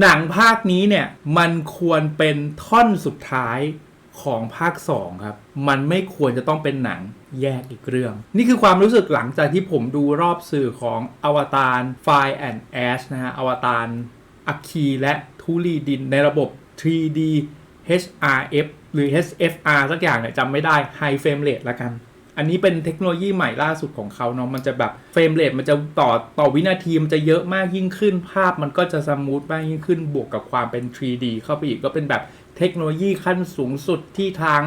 หนังภาคนี้เนี่ยมันควรเป็นท่อนสุดท้ายของภาค 2 ครับ มันไม่ควรจะต้องเป็นหนังแยกอีกเรื่อง นี่คือความรู้สึกหลังจากที่ผมดูรอบสื่อของอวตาร Fire and Ash นะฮะอวตารอัคคีและทุลีดินในระบบ 3D HRF หรือ HFR สักอย่างเนี่ยจำไม่ได้ High Frame Rate ละกัน อันนี้เป็นเทคโนโลยีใหม่ล่าสุดของเขาเนาะมันจะแบบเฟรมเรทมันจะต่อต่อวินาทีมันจะเยอะมากยิ่งขึ้น ภาพมันก็จะสมูทมากยิ่งขึ้นบวกกับความเป็น 3D เข้าไปอีกก็เป็นแบบเทคโนโลยีขั้นสูงสุดที่ทาง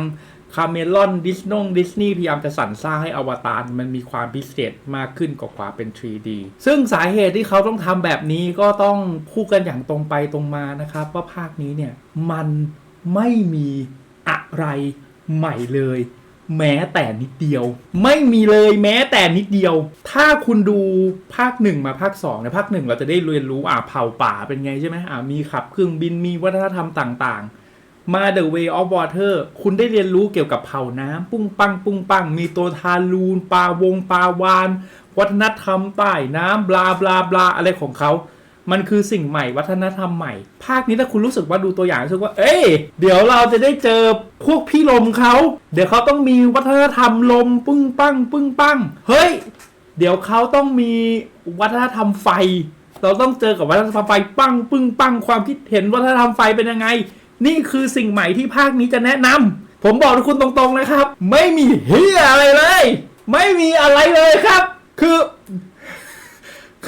คาเมลอนดิสนงดิสนีย์พยายามจะสรรสร้างให้อวตารมันมีความพิเศษมากขึ้นกว่าความเป็น 3D ซึ่งสาเหตุที่เขาต้องทำแบบนี้ก็ต้องพูดกันอย่างตรงไปตรงมานะครับ ว่าภาคนี้เนี่ย มันไม่มีอะไรใหม่เลย แม้แต่นิดเดียว ไม่มีเลยแม้แต่นิดเดียว ถ้าคุณดูภาคหนึ่งมาภาคสองในภาคหนึ่งเราจะได้เรียนรู้อ่าเผ่าป่าเป็นไงใช่ไหมอ่ามีขับเครื่องบินมีวัฒนธรรมต่างๆ มา The Way of Water คุณได้เรียนรู้เกี่ยวกับเผ่าน้ำปุ้งปังปุ้งปังมีตัวทารูนปลาวงปลาวาน วัฒนธรรมใต้น้ำบลาบลาบลาอะไรของเขา มันคือสิ่งใหม่วัฒนธรรมใหม่ ภาคนี้ถ้าคุณรู้สึกว่าดูตัวอย่างรู้สึกว่า เอ้ยเดี๋ยวเราจะได้เจอพวกพี่ลมเขาเดี๋ยวเขาต้องมีวัฒนธรรมลมปึ้งปั้งปึ้งปั้งเฮ้ย เดี๋ยวเขาต้องมีวัฒนธรรมไฟ เราต้องเจอกับวัฒนธรรมไฟปั้งปึ้งปั้งความคิดเห็นวัฒนธรรมไฟเป็นยังไง นี่คือสิ่งใหม่ที่ภาคนี้จะแนะนำผมบอกทุกคุณตรงๆนะครับ ไม่มีเฮียอะไรเลย ไม่มีอะไรเลยครับ คือ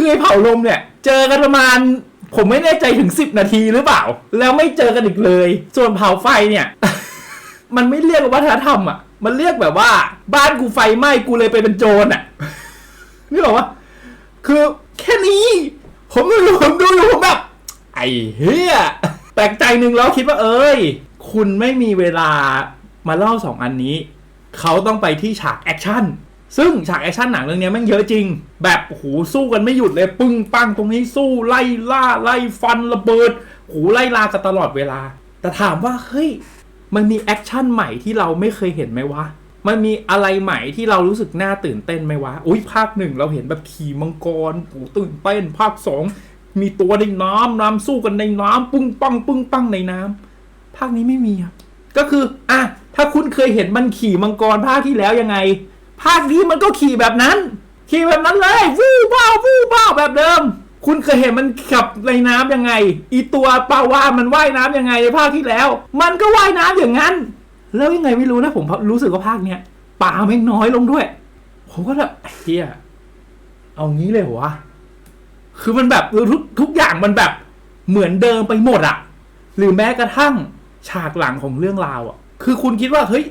คือไอ้เผาลมเนี่ย เจอกันประมาณ ผมไม่แน่ใจถึง 10 นาทีหรือเปล่า แล้วไม่เจอกันอีกเลย ส่วนเผาไฟเนี่ย มันไม่เรียกว่าวัฒนธรรมอะ มันเรียกแบบว่า บ้านกูไฟไหม้กูเลยไปเป็นโจรอะนี่บอกว่าคือแค่นี้ ผมดูผมดูอยู่ผมแบบ ไอ้เฮียแปลกใจหนึ่งแล้วคิดว่าเอ้ย คุณไม่มีเวลามาเล่าสองอันนี้ เขาต้องไปที่ฉากแอคชั่น ซึ่งฉากแอคชั่นหนังเรื่องนี้แม่งเยอะจริง แบบโอ้โหสู้กันไม่หยุดเลย ปึ้งปังตรงนี้สู้ไล่ล่าไล่ฟันระเบิดโอ้โหไล่ลากันตลอดเวลา แต่ถามว่าเฮ้ยมันมีแอคชั่นใหม่ที่เราไม่เคยเห็นไหมวะ มันมีอะไรใหม่ที่เรารู้สึกน่าตื่นเต้นไหมวะ อุ้ยภาคหนึ่งเราเห็นแบบขี่มังกรโอ้โหตื่นเต้นภาคสองมีตัวในน้ำน้ำสู้กันในน้ำปึ้งปังปึ้งปังในน้ำภาคนี้ไม่มีครับก็คืออะถ้าคุณเคยเห็นมันขี่มังกรภาคที่แล้วยังไง ภาคนี้มันก็ขี่แบบนั้น ขี่แบบนั้นเลยวู้ว้าววู้ว้าวแบบเดิม คุณเคยเห็นมันขับในน้ำยังไง อีตัวปลาวามันว่ายน้ำยังไงในภาคที่แล้ว มันก็ว่ายน้ำอย่างนั้น แล้วยังไงไม่รู้นะผมรู้สึกว่าภาคเนี้ยปลาแม่น้อยลงด้วย ผมก็แบบเฮียเอางี้เลยวะคือมันแบบทุกทุกอย่างมันแบบเหมือนเดิมไปหมดอะหรือแม้กระทั่งฉากหลังของเรื่องราวอะคือคุณคิดว่าเฮ้ย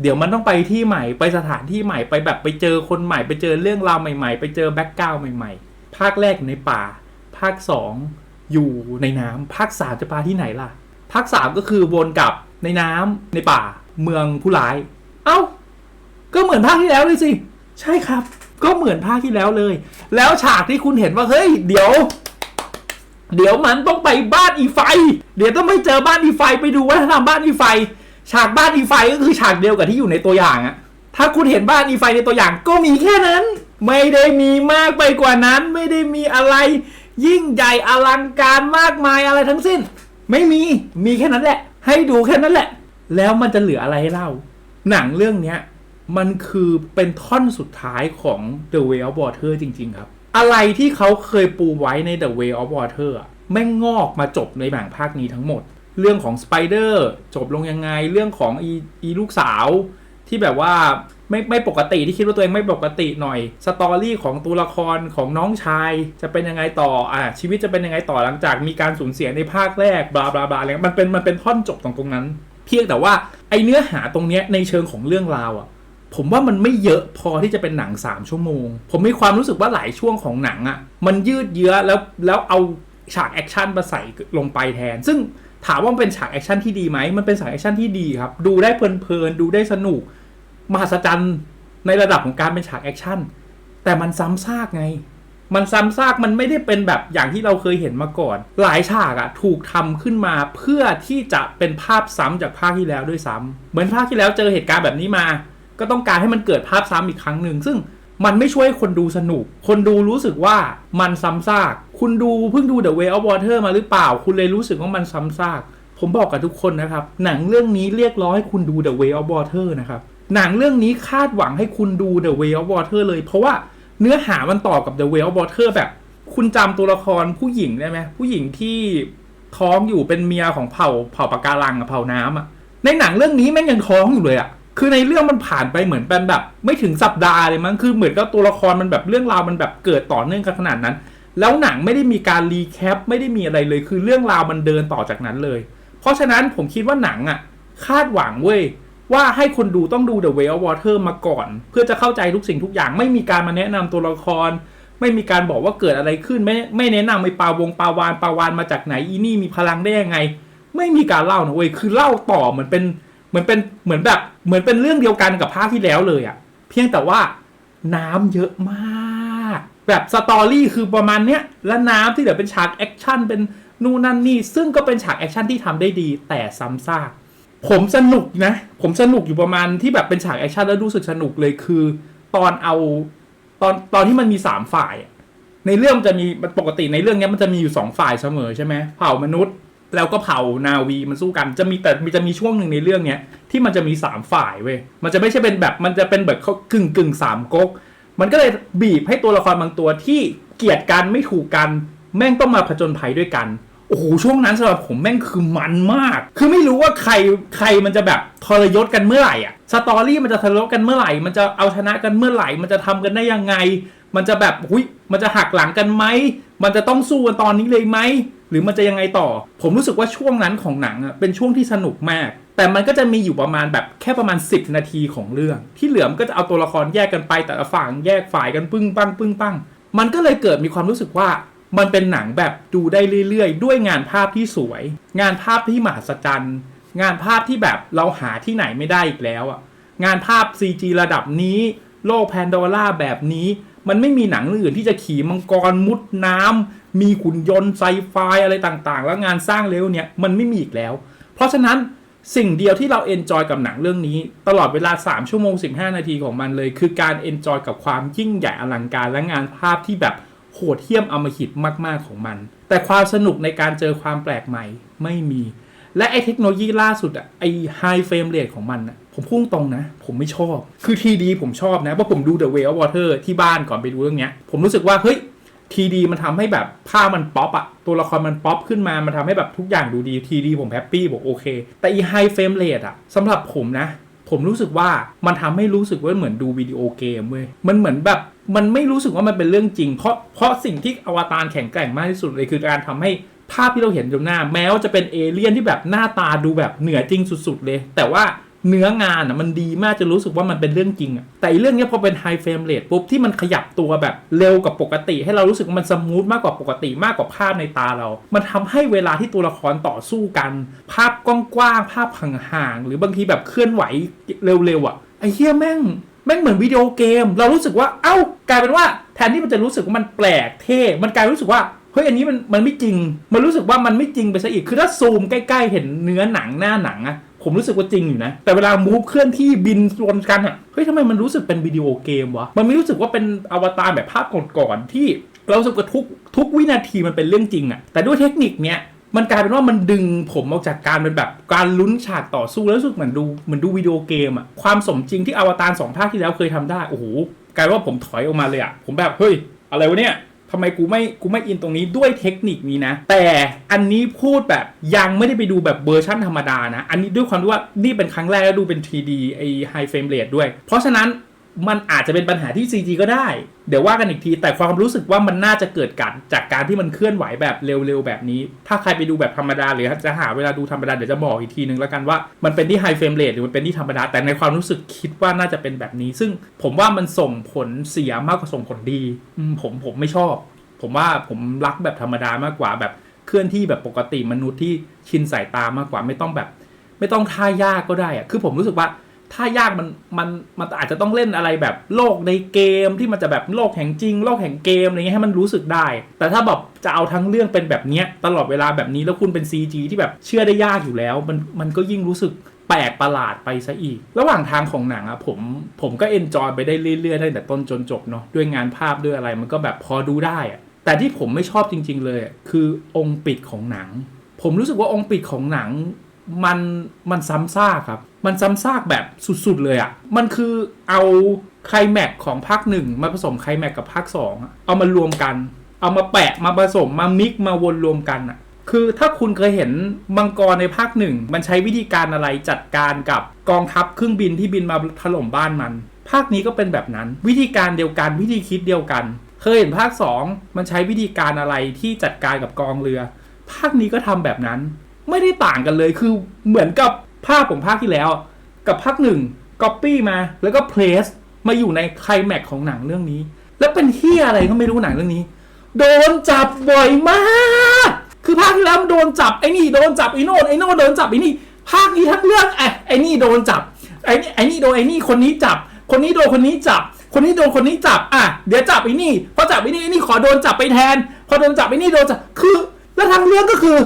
เดี๋ยวมันต้องไปที่ใหม่ไปสถานที่ใหม่ไปแบบไปเจอคนใหม่ไปเจอเรื่องราวใหม่ๆ ไปเจอแบ็กกราวใหม่ๆ ภาคแรกในป่า ภาคสองอยู่ในน้ำภาคสามจะปาที่ไหนล่ะ ภาคสามก็คือวนกลับในน้ำในป่าเมืองผู้ร้าย เอ้า ก็เหมือนภาคที่แล้วเลยสิ ใช่ครับ ก็เหมือนภาคที่แล้วเลย แล้วฉากที่คุณเห็นว่าเฮ้ยเดี๋ยว เดี๋ยวมันต้องไปบ้านอีไฟ เดี๋ยวต้องไปเจอบ้านอีไฟไปดูวัฒนธรรมบ้านอีไฟ ฉากบ้านอีไฟก็คือฉากเดียวกับที่อยู่ในตัวอย่างอะถ้าคุณเห็นบ้านอีไฟในตัวอย่างก็มีแค่นั้น ไม่ได้มีมากไปกว่านั้น ไม่ได้มีอะไร ยิ่งใหญ่อลังการมากมายอะไรทั้งสิ้น ไม่มีมีแค่นั้นแหละ ให้ดูแค่นั้นแหละ แล้วมันจะเหลืออะไรให้เล่า หนังเรื่องเนี้ยมันคือเป็นท่อนสุดท้ายของ The Way of Water จริง ๆ ครับ อะไรที่เขาเคยปูไว้ใน The Way of Water แม่งงอกมาจบในหนังภาคนี้ทั้งหมด เรื่องของสไปเดอร์จบลงยังไง เรื่องของอีอีลูกสาวที่แบบว่าไม่ไม่ปกติที่คิดว่าตัวเองไม่ปกติหน่อยสตอรี่ของตัวละครของน้องชายจะเป็นยังไงต่ออะชีวิตจะเป็นยังไงต่อหลังจากมีการสูญเสียในภาคแรกบลาบลาบลาอะไรมันเป็นมันเป็นท่อนจบตรงตรงนั้น เพียงแต่ว่าไอเนื้อหาตรงเนี้ยในเชิงของเรื่องราวอะผมว่ามันไม่เยอะพอที่จะเป็นหนัง 3 ชั่วโมง ผมมีความรู้สึกว่าหลายช่วงของหนังอะ่ะมันยืดเยื้อแล้วแล้วเอาฉากแอคชั่นมาใส่ลงไปแทน ซึ่ง ถามว่ามันเป็นฉากแอคชั่นที่ดีไหม มันเป็นฉากแอคชั่นที่ดีครับ ดูได้เพลินๆ ดูได้สนุก มหัศจรรย์ในระดับของการเป็นฉากแอคชั่น แต่มันซ้ำซากไง มันซ้ำซาก มันไม่ได้เป็นแบบอย่างที่เราเคยเห็นมาก่อน หลายฉากอะถูกทำขึ้นมาเพื่อที่จะเป็นภาพซ้ำจากภาคที่แล้วด้วยซ้ำเหมือนภาคที่แล้วเจอเหตุการณ์แบบนี้มา ก็ต้องการให้มันเกิดภาพซ้ำอีกครั้งหนึ่ง ซึ่ง มันไม่ช่วยคนดูสนุก คนดูรู้สึกว่ามันซ้ำซาก คุณดูเพิ่งดู The Way of Water มาหรือเปล่า คุณเลยรู้สึกว่ามันซ้ำซาก ผมบอกกับทุกคนนะครับ หนังเรื่องนี้เรียกร้องให้คุณดู The Way of Water นะครับ หนังเรื่องนี้คาดหวังให้คุณดู The Way of Water เลย เพราะว่าเนื้อหามันต่อกับ The Way of Water แบบ คุณจำตัวละครผู้หญิงได้ไหมผู้หญิงที่ท้องอยู่เป็นเมียของเผ่าเผ่าปะการังอะเผ่าน้ำอะในหนังเรื่องนี้แม่งยังท้องอยู่เลยอะ คือในเรื่องมันผ่านไปเหมือนเป็นแบบ ไม่ถึงสัปดาห์เลยมั้งคือเหมือนกับตัวละครมันแบบเรื่องราวมันแบบเกิดต่อเนื่องกันขนาดนั้น แล้วหนังไม่ได้มีการรีแคปไม่ได้มีอะไรเลย คือเรื่องราวมันเดินต่อจากนั้นเลย เพราะฉะนั้นผมคิดว่าหนังอะ คาดหวังเว้ยว่าให้คนดูต้องดู The Way of Water มาก่อน เพื่อจะเข้าใจทุกสิ่งทุกอย่างไม่มีการมาแนะนำตัวละคร ไม่มีการบอกว่าเกิดอะไรขึ้น ไม่ไม่แนะนำไอ้ปลาวงปลาวานปลาวานมาจากไหนอีนี่มีพลังได้ยังไง ไม่มีการเล่านะเว้ยคือเล่าต่อเหมือนเป็น เหมือนเป็นเหมือนแบบเหมือนเป็นเรื่องเดียวกันกับภาคที่แล้วเลยอะเพียงแต่ว่าน้ำเยอะมาก แบบสตอรี่คือประมาณเนี้ยและน้ำที่เหลือเป็นฉากแอคชั่นเป็นนู่นนั่นนี่ซึ่งก็เป็นฉากแอคชั่นที่ทำได้ดีแต่ซ้ำซากผมสนุกนะ ผมสนุกอยู่ประมาณที่แบบเป็นฉากแอคชั่นแล้วรู้สึกสนุกเลยคือ ตอนเอาตอนตอนที่มันมีสามฝ่าย ในเรื่องจะมีปกติในเรื่องเนี้ยมันจะมีอยู่สองฝ่ายเสมอใช่ไหมเผ่ามนุษย์ แล้วก็เผ่านาวีมันสู้กันจะมีแต่มีจะมีช่วงหนึ่งในเรื่องเนี้ยที่มันจะมีสามฝ่ายเว้ยมันจะไม่ใช่เป็นแบบมันจะเป็นแบบเขากึ่งกึ่งสามก๊กมันก็เลยบีบให้ตัวละครบางตัวที่เกลียดกันไม่ถูกกันแม่งต้องมาผจญภัยด้วยกันโอ้โหช่วงนั้นสำหรับผมแม่งคือมันมาก คือไม่รู้ว่าใครใครมันจะแบบทรยศกันเมื่อไหร่อะสตอรี่มันจะทรยศกันเมื่อไหร่ มันจะเอาชนะกันเมื่อไหร่ มันจะทำกันได้ยังไง มันจะแบบหุยมันจะหักหลังกันไหม มันจะต้องสู้กันตอนนี้เลยไหม หรือมันจะยังไงต่อ ผมรู้สึกว่าช่วงนั้นของหนังอะเป็นช่วงที่สนุกมาก แต่มันก็จะมีอยู่ประมาณแบบแค่ประมาณ 10 นาทีของเรื่อง ที่เหลือมันก็จะเอาตัวละครแยกกันไปแต่ละฝั่งแยกฝ่ายกันปึ้งปังปึ้งปังมันก็เลยเกิดมีความรู้สึกว่ามันเป็นหนังแบบดูได้เรื่อยๆ ด้วยงานภาพที่สวย งานภาพที่มหัศจรรย์ งานภาพที่แบบเราหาที่ไหนไม่ได้อีกแล้วอะงานภาพ CG ระดับนี้ โลกแพนโดล่าแบบนี้ มันไม่มีหนังอื่นที่จะขี่มังกรมุดน้ำมีขุนยนต์ไซไฟอะไรต่างๆ แล้วงานสร้างเร็วเนี่ยมันไม่มีอีกแล้ว เพราะฉะนั้นสิ่งเดียวที่เราเอนจอยกับหนังเรื่องนี้ ตลอดเวลา 3 ชั่วโมง 15 นาทีของมันเลย คือการเอนจอยกับความยิ่งใหญ่อลังการและงานภาพที่แบบโหดเหี้ยมอมหิตมาก ๆของมัน แต่ความสนุกในการเจอความแปลกใหม่ไม่มี และไอเทคโนโลยีล่าสุดอะไอไฮเฟรมเรทของมันอะผมพุ่งตรงนะ ผมไม่ชอบ คือทีดีผมชอบนะ เพราะผมดู The Way of Water ที่บ้านก่อนไปดูเรื่องเนี้ย ผมรู้สึกว่า เฮ้ยทีดีมันทำให้แบบภาพมันป๊อปอะตัวละครมันป๊อปขึ้นมา มันทำให้แบบทุกอย่างดูดีทีดีผมแฮปปี้บอกโอเค แต่อีไฮเฟรมเรทอะสำหรับผมนะ ผมรู้สึกว่ามันทำให้รู้สึกว่าเหมือนดูวิดีโอเกมเว้ยมันเหมือนแบบมันไม่รู้สึกว่ามันเป็นเรื่องจริง เพราะเพราะสิ่งที่อวตารแข็งแกร่งมากที่สุดเลยคือการทำให้ ภาพที่เราเห็นตรงหน้า แม้ว่าจะเป็นเอเลี่ยนที่แบบหน้าตาดูแบบเหนือจริงสุด ๆ เลย แต่ว่าเนื้องานอะมันดีมากจะรู้สึกว่ามันเป็นเรื่องจริงอะแต่อีเรื่องนี้พอเป็นไฮเฟรมเรทปุ๊บที่มันขยับตัวแบบเร็วกับปกติ ให้เรารู้สึกว่ามันสมูทมากกว่าปกติมากกว่าภาพในตาเรา มันทำให้เวลาที่ตัวละครต่อสู้กัน ภาพกว้างๆภาพห่างๆหรือบางทีแบบเคลื่อนไหวเร็วๆอะไอ้เหี้ยแม่งแม่งเหมือนวิดีโอเกม เรารู้สึกว่าเอ้ากลายเป็นว่าแทนที่มันจะรู้สึกว่ามันแปลกเท่ มันกลายรู้สึกว่า ฮ้ยอันนี้มันมันไม่จริง มันรู้สึกว่ามันไม่จริงไปซะอีกคือถ้าซูมใกล้ๆเห็นเนื้อหนังหน้าหนังอะผมรู้สึกว่าจริงอยู่นะ แต่เวลามูฟเคลื่อนที่บินชนกันอะเฮ้ยทำไมมันรู้สึกเป็นวิดีโอเกมวะมันไม่รู้สึกว่าเป็นอวตารแบบภาพก่อนๆที่เราสึกว่าทุกทุกวินาทีมันเป็นเรื่องจริงอะแต่ด้วยเทคนิคเนี้ยมันกลายเป็นว่ามันดึงผมออกจากการเป็นแบบการลุ้นฉากต่อสู้แล้วรู้สึกเหมือนดูเหมือนดูวิดีโอเกมอะความสมจริงที่อวตารสองภาคที่แล้วเคยทำได้โอ้โหกลายเป็นว่าผมถอยออกมาเลยอะผมแบบเฮ้ยอะไรวะเนี่ย ทำไมกูไม่กูไม่อินตรงนี้ด้วยเทคนิคนี้นะ แต่อันนี้พูดแบบยังไม่ได้ไปดูแบบเวอร์ชั่นธรรมดานะ อันนี้ด้วยความที่ว่านี่เป็นครั้งแรกแล้วดูเป็น 3D ไอไฮเฟรมเรทด้วย เพราะฉะนั้น มันอาจจะเป็นปัญหาที่ CG ก็ได้ เดี๋ยวว่ากันอีกที แต่ความรู้สึกว่ามันน่าจะเกิดกันจากการที่มันเคลื่อนไหวแบบเร็วๆแบบนี้ ถ้าใครไปดูแบบธรรมดาหรือจะหาเวลาดูธรรมดาเดี๋ยวจะบอกอีกทีนึงแล้วกันว่ามันเป็นที่ไฮเฟรมเรทหรือมันเป็นที่ธรรมดา แต่ในความรู้สึกคิดว่าน่าจะเป็นแบบนี้ ซึ่งผมว่ามันส่งผลเสียมากกว่าส่งผลดีผมผมไม่ชอบ ผมว่าผมรักแบบธรรมดามากกว่าแบบเคลื่อนที่แบบปกติมนุษย์ที่ชินสายตามากกว่าไม่ต้องแบบ ไม่ต้องท่ายากก็ได้อะคือผมรู้สึกว่า ถ้ายากมันมันมันอาจจะต้องเล่นอะไรแบบโลกในเกมที่มันจะแบบโลกแห่งจริง โลกแห่งเกมอะไรเงี้ยให้มันรู้สึกได้ แต่ถ้าแบบจะเอาทั้งเรื่องเป็นแบบเนี้ยตลอดเวลาแบบนี้แล้วคุณเป็น CG ที่แบบเชื่อได้ยากอยู่แล้ว มันมันก็ยิ่งรู้สึกแปลกประหลาดไปซะอีก ระหว่างทางของหนังอะผมผมก็เอนจอยไปได้เรื่อยๆตั้งแต่ต้นจนจบเนาะด้วยงานภาพด้วยอะไรมันก็แบบพอดูได้อะแต่ที่ผมไม่ชอบจริง ๆ เลยคือองค์ปิดของหนัง ผมรู้สึกว่าองค์ปิดของหนัง มันมันซ้ำซากครับ มันซ้ำซากแบบสุดๆเลยอะ่ะ มันคือเอาไคลแม็กของภาคหนึ่งมาผสมไคลแม็กกับภาคสองเอามารวมกัน เอามาแปะมาผสมมามิกมาวนรวมกันอะ่ะ คือถ้าคุณเคยเห็นมังกรในภาคหนึ่งมันใช้วิธีการอะไรจัดการกับกองทัพเครื่องบินที่บินมาถล่มบ้านมัน ภาคนี้ก็เป็นแบบนั้น วิธีการเดียวกันวิธีคิดเดียวกัน เคยเห็นภาคสองมันใช้วิธีการอะไรที่จัดการกับกองเรือ ภาคนี้ก็ทำแบบนั้น ไม่ได้ต่างกันเลยคือเหมือนกับภาพของภาคที่แล้ว กับภาคหนึ่งก๊อปปี้มาแล้วก็เพลสมาอยู่ในไคลแม็กของหนังเรื่องนี้ แล้วเป็นเฮียอะไรก็ไม่รู้หนังเรื่องนี้ โดนจับบ่อยมาก คือภาคที่แล้วมันโดนจับไอ้นี่โดนจับไอ้โน่นไอ้โน่นโดนจับไอ้นี่ ภาคนี้ทั้งเรื่องไอ้ไอ้นี่โดนจับไอ้นี่ไอ้นี่โดนไอ้นี่คนนี้จับ คนนี้โดนคนนี้จับ คนนี้โดนคนนี้จับอะเดี๋ยวจับไอ้นี่พอจับไอ้นี่ไอ้นี่ขอโดนจับไปแทน พอโดนจับไอ้นี่โดนจับคือ แล้วทั้งเรื่องก็คือ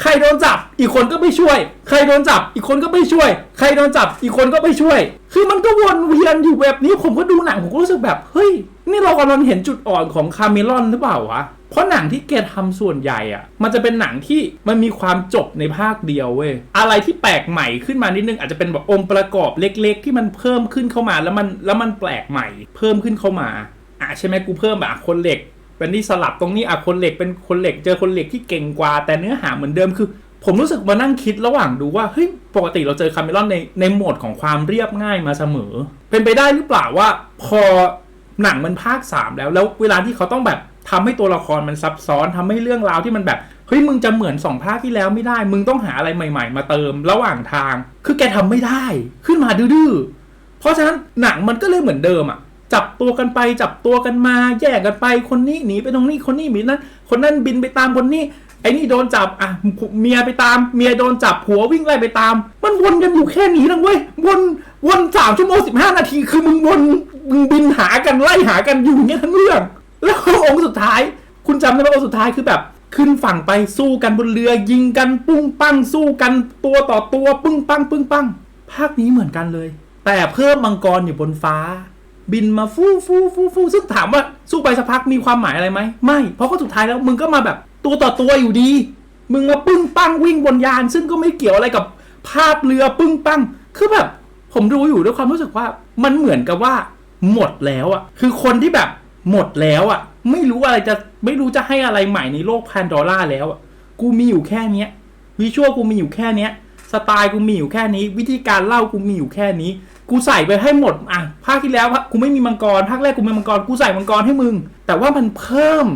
ใครโดนจับอีกคนก็ไม่ช่วย ใครโดนจับอีกคนก็ไม่ช่วย ใครโดนจับอีกคนก็ไม่ช่วย คือมันก็วนเวียนอยู่แบบนี้ผมก็ดูหนังผมก็รู้สึกแบบเฮ้ยนี่เรากำลังเห็นจุดอ่อนของคาเมลอนหรือเปล่าวะเพราะหนังที่แกทำส่วนใหญ่อะมันจะเป็นหนังที่มันมีความจบในภาคเดียวเว้ยอะไรที่แปลกใหม่ขึ้นมานิดนึงอาจจะเป็นแบบองค์ประกอบเล็ก ๆ ที่มันเพิ่มขึ้นเข้ามาแล้วมันแล้วมันแปลกใหม่ เพิ่มขึ้นเข้ามาอะใช่ไหมกูเพิ่มแบบคนเหล็ก เป็นที่สลับตรงนี้อะคนเหล็กเป็นคนเหล็กเจอคนเหล็กที่เก่งกว่า แต่เนื้อหาเหมือนเดิมคือ ผมรู้สึกมานั่งคิดระหว่างดูว่าเฮ้ยปกติเราเจอคาเมลอนในในโหมดของความเรียบง่ายมาเสมอ เป็นไปได้หรือเปล่าว่าพอหนังมันภาค3แล้วแล้วเวลาที่เขาต้องแบบทำให้ตัวละครมันซับซ้อนทำให้เรื่องราวที่มันแบบเฮ้ยมึงจะเหมือนสองภาคที่แล้วไม่ได้ มึงต้องหาอะไรใหม่ ๆ มาเติมระหว่างทาง คือแกทำไม่ได้ ขึ้นมาดื้อเพราะฉะนั้นหนังมันก็เลยเหมือนเดิมอะ จับตัวกันไปจับตัวกันมาแยกกันไปคนนี้หนีไปตรงนี้คนนี้หนีนั้น คนนั้นบินไปตามคนนี้ไอ้นี่โดนจับอะเมียไปตาม เมียโดนจับผัววิ่งไล่ไปตาม มันวนกันอยู่แค่นี้นะเว้ยวนวนสามชั่วโมงสิบห้านาทีคือมึงวนมึงบินหากันไล่หากันอยู่อย่างเงี้ยทั้งเรื่องแล้วองค์สุดท้าย คุณจำได้ไหมองค์สุดท้ายคือแบบขึ้นฝั่งไปสู้กันบนเรือยิงกันปุ้งปั้งสู้กันตัวต่อตัวปึ้งปั้งปึ้งปั้งภาคนี้เหมือนกันเลย แต่เพิ่มมังกรอยู่บนฟ้า บินมาฟู่ฟู่ฟู่ฟู่ซึ่งถามว่าสู้ไปสักพักมีความหมายอะไรไหมไม่ เพราะก็สุดท้ายแล้วมึงก็มาแบบตัวต่อตัวอยู่ดี มึงมาปึ้งปั้งวิ่งบนยาน ซึ่งก็ไม่เกี่ยวอะไรกับภาพเรือปึ้งปั้งคือแบบ ผมดูอยู่ด้วยความรู้สึกว่ามันเหมือนกับว่า หมดแล้วอะคือคนที่แบบหมดแล้วอะไม่รู้อะไรจะไม่รู้จะให้อะไรใหม่ในโลกแพนดอร่าแล้วอะกูมีอยู่แค่เนี้ยวิชวลกูมีอยู่แค่เนี้ยสไตล์กูมีอยู่แค่นี้ วิธีการเล่ากูมีอยู่แค่นี้ กูใส่ไปให้หมดอะภาคที่แล้วกูไม่มีมังกรภาคแรกกูมีมังกรกูใส่มังกรให้มึง แต่ว่ามันเพิ่ม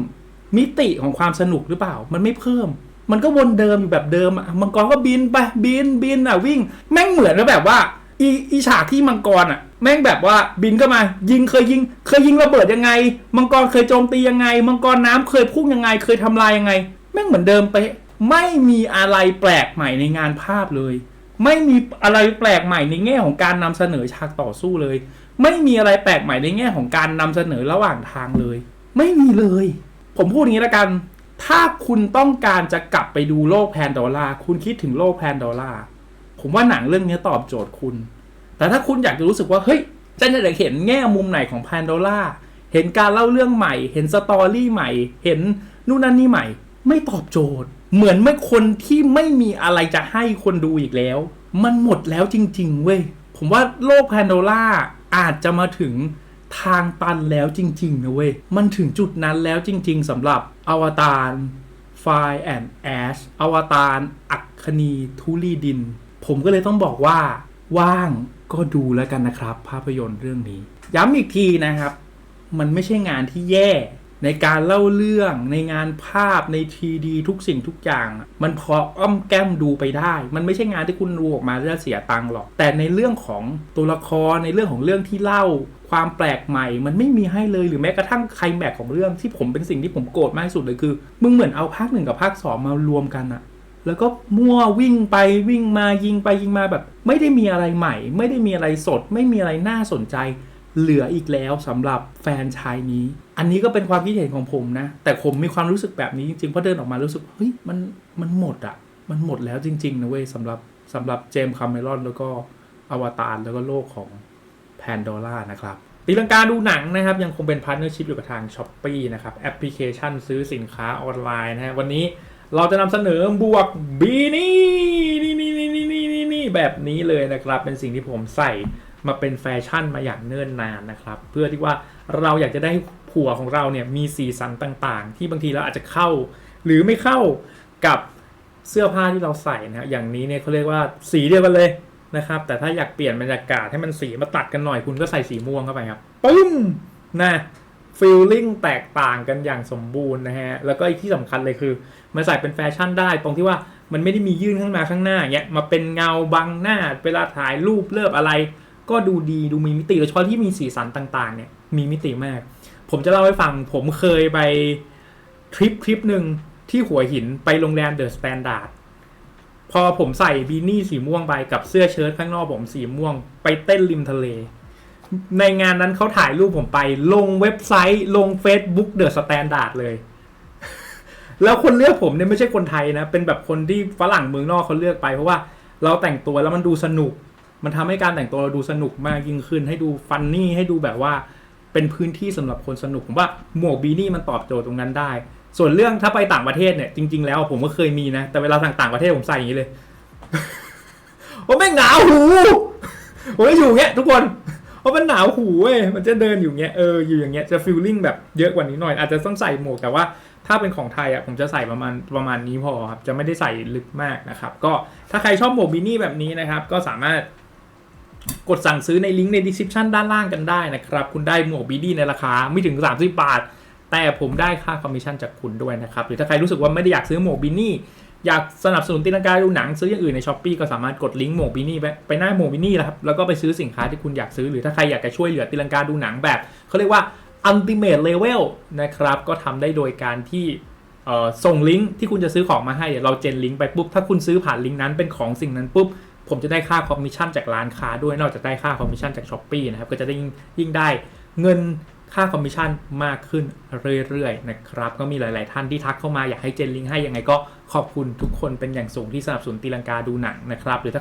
มิติของความสนุกหรือเปล่า มันไม่เพิ่ม มันก็วนเดิมอยู่แบบเดิมอะมังกรก็บินไปบินบินอะวิ่ง แม่งเหมือนแบบว่าอีอีฉากที่มังกรอะ แม่งแบบว่าบินเข้ามา ยิงเคยยิง เคยยิงระเบิดยังไง มังกรเคยโจมตียังไง มังกรน้ำเคยพุ่งยังไง เคยทำลายยังไง แม่งเหมือนเดิมไปะไม่มีอะไรแปลกใหม่ในงานภาพเลย ไม่มีอะไรแปลกใหม่ในแง่ของการนำเสนอฉากต่อสู้เลย ไม่มีอะไรแปลกใหม่ในแง่ของการนำเสนอระหว่างทางเลย ไม่มีเลย ผมพูดอย่างนี้ละกัน ถ้าคุณต้องการจะกลับไปดูโลกแพนดอร่าคุณคิดถึงโลกแพนดอร่าผมว่าหนังเรื่องนี้ตอบโจทย์คุณ แต่ถ้าคุณอยากจะรู้สึกว่าเฮ้ยฉันจะได้เห็นแง่มุมไหนของแพนดอร่าเห็นการเล่าเรื่องใหม่ เห็นสตอรี่ใหม่ เห็นนู่นนั่นนี่ใหม่ ไม่ตอบโจทย์ เหมือนไม่คนที่ไม่มีอะไรจะให้คนดูอีกแล้ว มันหมดแล้วจริง ๆ เว้ย ผมว่าโลกแพนโดล่าอาจจะมาถึงทางตันแล้วจริง ๆ นะเว้ย มันถึงจุดนั้นแล้วจริง ๆสำหรับอวตาร Fire and Ash อวตารอัคคณีทุลีดิน ผมก็เลยต้องบอกว่า ว่างก็ดูแล้วกันนะครับ ภาพยนตร์เรื่องนี้ ย้ำอีกทีนะครับ มันไม่ใช่งานที่แย่ ในการเล่าเรื่องในงานภาพในทีดีทุกสิ่งทุกอย่าง มันพออ้อมแก้มดูไปได้ มันไม่ใช่งานที่คุณดูออกมาแล้วเสียตังค์หรอก แต่ในเรื่องของตัวละครในเรื่องของเรื่องที่เล่าความแปลกใหม่ มันไม่มีให้เลยหรือแม้กระทั่งใครแม็กของเรื่องที่ผมเป็นสิ่งที่ผมโกรธมากที่สุดเลยคือมึงเหมือนเอาภาคหนึ่งกับภาคสองมารวมกันอะแล้วก็มั่ววิ่งไปวิ่งมายิงไปยิงมาแบบ ไม่ได้มีอะไรใหม่ ไม่ได้มีอะไรสด ไม่มีอะไรน่าสนใจ เหลืออีกแล้วสำหรับแฟนชายนี้ อันนี้ก็เป็นความคิดเห็นของผมนะ แต่ผมมีความรู้สึกแบบนี้จริงๆพราะเดินออกมารู้สึกเฮ้ยมันมันหมดอะมันหมดแล้วจริง ๆ นะเว้ยสำหรับสำหรับเจมส์คาเมรอนแล้วก็อวตารแล้วก็โลกของแพนดอร่านะครับตีลังกาดูหนังนะครับ ยังคงเป็นพาร์ทเนอร์ชิพอยู่กับทางช้อ p e e นะครับ แอปพลิเคชันซื้อสินค้าออนไลน์นะฮะวันนี้เราจะนำเสนอบวกบีนี่นี่นี่นี่นี่นี่แบบนี้เลยนะครับ เป็นสิ่งที่ผมใส่ มาเป็นแฟชั่นมาอย่างเนิ่นนานนะครับ เพื่อที่ว่าเราอยากจะได้ผัวของเราเนี่ยมีสีสันต่างๆ ที่บางทีเราอาจจะเข้า หรือไม่เข้ากับเสื้อผ้าที่เราใส่นะอย่างนี้เนี่ยเขาเรียกว่าสีเดียวกันเลยนะครับ แต่ถ้าอยากเปลี่ยนบรรยากาศให้มันสีมาตัดกันหน่อยคุณก็ใส่สีม่วงเข้าไปครับปึ้มนะฟีลลิ่งแตกต่างกันอย่างสมบูรณ์นะฮะ แล้วก็อีกที่สำคัญเลยคือมันใส่เป็นแฟชั่นได้ ตรงที่ว่ามันไม่ได้มียื่นข้างมาข้างหน้าเงี้ยมาเป็นเงาบังหน้า เวลาถ่ายรูปเลิบอะไร ก็ดูดีดูมีมิติโดยเฉพาะที่มีสีสันต่าง ๆ เนี่ยมีมิติมาก ผมจะเล่าให้ฟัง ผมเคยไปทริปทริปหนึ่งที่หัวหินไปโรงแรมเดอะสแตนดาร์ดพอผมใส่บีนี่สีม่วงไปกับเสื้อเชิ้ตข้างนอกผมสีม่วง ไปเต้นริมทะเล ในงานนั้นเขาถ่ายรูปผมไป ลงเว็บไซต์ ลง Facebook เดอะสแตนดาร์ดเลย แล้วคนเลือกผมเนี่ยไม่ใช่คนไทยนะ เป็นแบบคนที่ฝรั่งเมืองนอกเขาเลือกไปเพราะว่าเราแต่งตัวแล้วมันดูสนุก มันทำให้การแต่งตัวเราดูสนุกมากยิ่งขึ้น ให้ดูฟันนี่ให้ดูแบบว่าเป็นพื้นที่สำหรับคนสนุกผมว่าหมวกบีนี่มันตอบโจทย์ตรงนั้นได้ ส่วนเรื่องถ้าไปต่างประเทศเนี่ยจริง ๆ แล้วผมก็เคยมีนะ แต่เวลาต่างประเทศผมใส่อย่างนี้เลยโอ้แม่งหนาวหูโอ้ยอยู่เงี้ยทุกคนเพราะมันหนาวหูเว้ยมันจะเดินอยู่เงี้ยเอออยู่อย่างเงี้ยจะฟีลลิ่งแบบเยอะกว่านี้หน่อยอาจจะต้องใส่หมวกแต่ว่าถ้าเป็นของไทยอะผมจะใส่ประมาณประมาณนี้พอครับจะไม่ได้ใส่ลึกมากนะครับ ก็ถ้าใครชอบหมวกบีนี่แบบนี้นะครับ ก็สามารถ กดสั่งซื้อในลิงก์ใน description ด้านล่างกันได้นะครับ คุณได้หมวกบีดีในราคาไม่ถึง 30 บาท แต่ผมได้ค่าคอมมิชชั่นจากคุณด้วยนะครับ หรือถ้าใครรู้สึกว่าไม่ได้อยากซื้อหมวกบีนี่อยากสนับสนุนตีลังกาดูหนังซื้ออย่างอื่นในช้อปปีก็สามารถกดลิงก์หมวกบีนี่ไปไปหน้าหมวกบีนี่นะครับแล้วก็ไปซื้อสินค้าที่คุณอยากซื้อหรือถ้าใครอยากจะช่วยเหลือตีลังกาดูหนังแบบเขาเรียกว่า ultimate level นะครับก็ทำได้โดยการที่ส่งลิงก์ที่คุณจะซื้อของมาให้เดี๋ยวเราเจนลิงก์ไปปุ๊บถ้าคุณซื้อผ่านลิงก์นั้นเป็นของสิ่งนั้นปุ๊บ ผมจะได้ค่าคอมมิชชั่นจากร้านค้าด้วยนอกจากได้ค่าคอมมิชชั่นจากช้อปปีนะครับก็จะได้ยิ่งยิ่งได้เงินค่าคอมมิชชั่นมากขึ้นเรื่อยๆนะครับก็มีหลาย ๆ ท่านที่ทักเข้ามาอยากให้เจนลิงก์ให้ยังไงก็ขอบคุณทุกคนเป็นอย่างสูงที่สนับสนุนตีลังกาดูหนังนะครับหรือถ้า